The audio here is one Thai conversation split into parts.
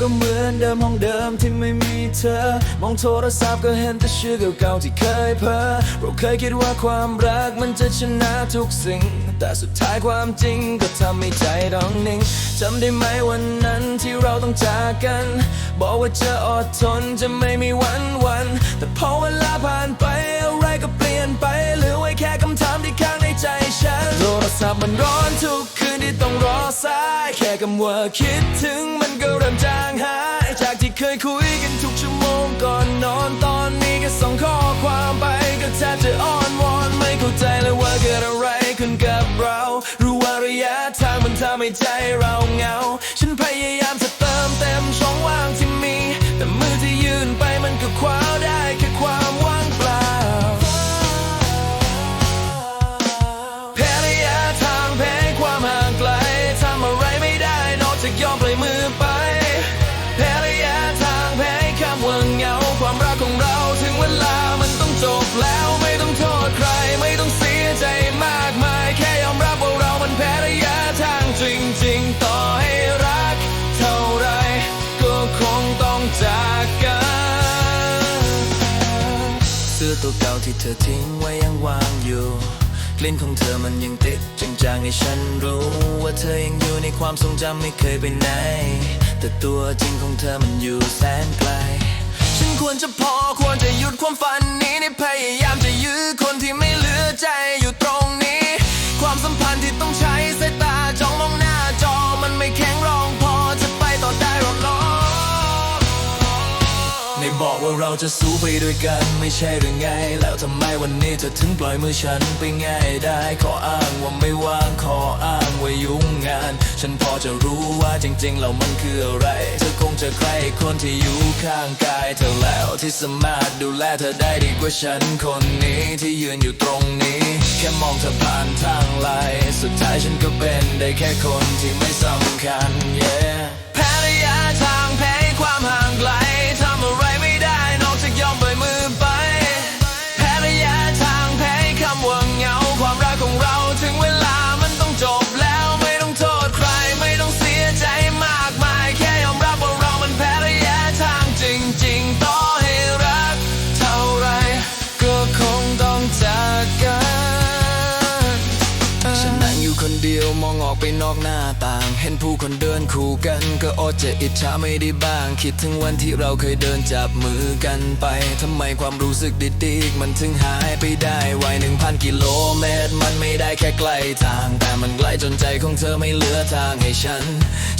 ก็เหมือนเดิมห้องเดิมที่ไม่มีเธอ มองโทรศัพท์ก็เห็นแต่ชื่อเก่าๆที่เคยเพ้อเราเคยคิดว่าความรักมันจะชนะทุกสิ่ง แต่สุดท้ายความจริงก็ทำให้ใจต้องนิ่งจำได้ไหมวันนั้นที่เราต้องจากกัน บอกว่าจะอดทนจะไม่มีวันวัน แต่พอเวลาผ่านไปอะไรก็เปลี่ยนไปเหลือไว้แค่คำถามที่ข้างในใจฉันโทรศัพท์มันร้อนทุกคืนที่ต้องรอสาย ค่คำว่าคิดถึงมันก็เริ่มจางหาย จากที่เคยคุยกันทุกชั่วโมงก่อนนอนตอนนี้ก็ส่งข้อความไปก็แทบจะอ้อนวอนไม่เข้าใจเลยว่าเกิดอะไรขึ้นกับเรา รู้ว่าระยะทางมันทำให้ใจเราเหงา ที่เธอทิ้งไว้ยังวางอยู่ กลิ่นของเธอมันยังติดจางๆให้ฉันรู้ ว่าเธอยังอยู่ในความทรงจำไม่เคยไปไหน แต่ตัวจริงของเธอมันอยู่แสนไกล ฉันควรจะพอควรจะหยุดความฝันนี้ในพยายาม ว่าเราจะสู้ไปด้วยกันไม่ใช่หรือไง แล้วทำไมวันนี้เธอถึงปล่อยมือฉันไปง่ายได้ ขออ้างว่าไม่ว่างขออ้างว่ายุ่งงาน ฉันพอจะรู้ว่าจริงๆแล้วมันคืออะไร เธอคงจะใครคนที่อยู่ข้างกายเธอแล้วที่สามารถดูแลเธอได้ดีกว่าฉันคนนี้ที่ยืนอยู่ตรงนี้ แค่มองเธอผ่านทางไลน์สุดท้ายฉันก็เป็นได้แค่คนที่ไม่สำคัญ yeah อกไปนอกหน้าต่าง เห็นผู้คนเดินคู่กัน ก็อดจะอิจฉาไม่ได้บ้าง คิดถึงวันที่เราเคยเดินจับมือกันไปทำไมความรู้สึกดีๆมันถึงหายไปได้ไวหนึ่งพันกิโลเมตร มันไม่ได้แค่ใกล้ทาง แต่มันไกลจนใจของเธอไม่เหลือทางให้ฉัน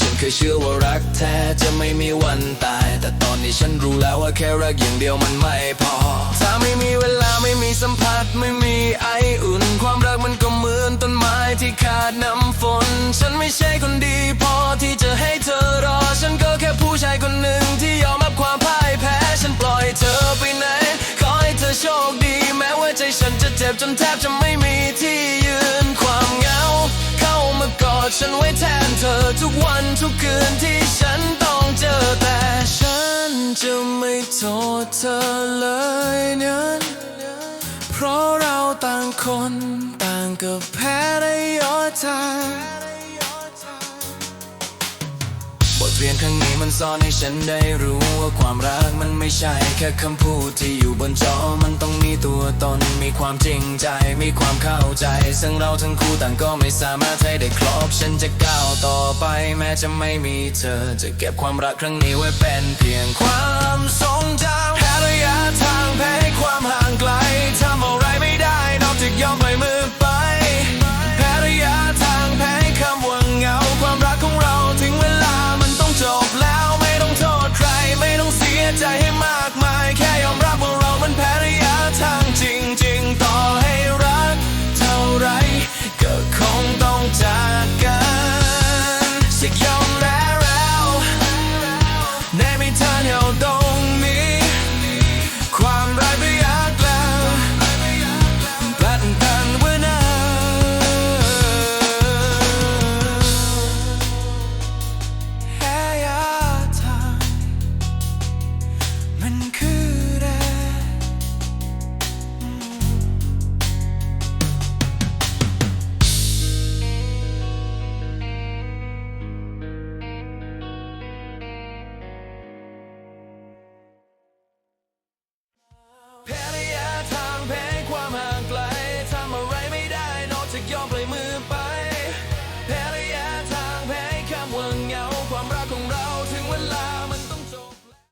ฉันเคยเชื่อว่ารักแท้จะไม่มีวันตาย แต่ตอนนี้ฉันรู้แล้วว่าแค่รักอย่างเดียวมันไม่พอ ถ้าไม่มีเวลาไม่มีสัมผัสไม่มีไออุ่น ความรักมันก็เหมือนต้นไม้ที่ขาดน้ำ จ็บจนแทบจะไม่มีที่ยืนความเหงา เข้ามากอดฉันไว้แทนเธอทุกวันทุกคืนที่ฉันต้องเจอแต่ฉันจะไม่โทษเธอเลยนั้นเพราะเราต่างคนต่างก็แพ้ได้ยอดทาง เรียนครั้งนี้มันสอนให้ฉันได้รู้ว่าความรักมันไม่ใช่แค่คำพูดที่อยู่บนจอ มันต้องมีตัวตน มีความจริงใจ มีความเข้าใจ ซึ่งเราทั้งคู่ต่างก็ไม่สามารถให้ได้ครอบ ฉันจะก้าวต่อไป แม้จะไม่มีเธอ จะเก็บความรักครั้งนี้ไว้เป็นเพียงความ